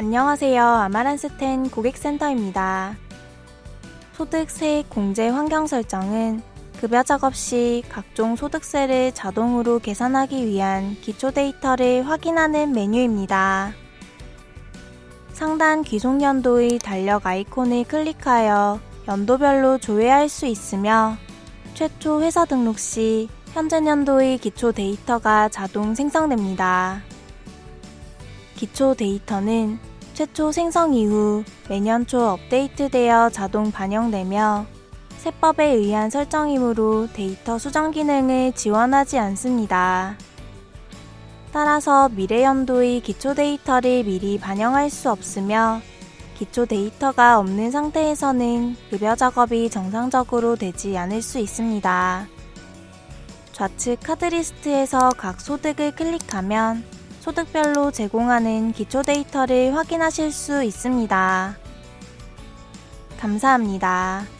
안녕하세요. 아마란스텐 고객센터입니다. 소득세 공제 환경 설정은 급여 작업 시 각종 소득세를 자동으로 계산하기 위한 기초 데이터를 확인하는 메뉴입니다. 상단 귀속 연도의 달력 아이콘을 클릭하여 연도별로 조회할 수 있으며 최초 회사 등록 시 현재 연도의 기초 데이터가 자동 생성됩니다. 기초 데이터는 최초 생성 이후 매년 초 업데이트되어 자동 반영되며 세법에 의한 설정이므로 데이터 수정 기능을 지원하지 않습니다. 따라서 미래 연도의 기초 데이터를 미리 반영할 수 없으며 기초 데이터가 없는 상태에서는 급여 작업이 정상적으로 되지 않을 수 있습니다. 좌측 카드 리스트에서 각 소득을 클릭하면 소득별로 제공하는 기초 데이터를 확인하실 수 있습니다. 감사합니다.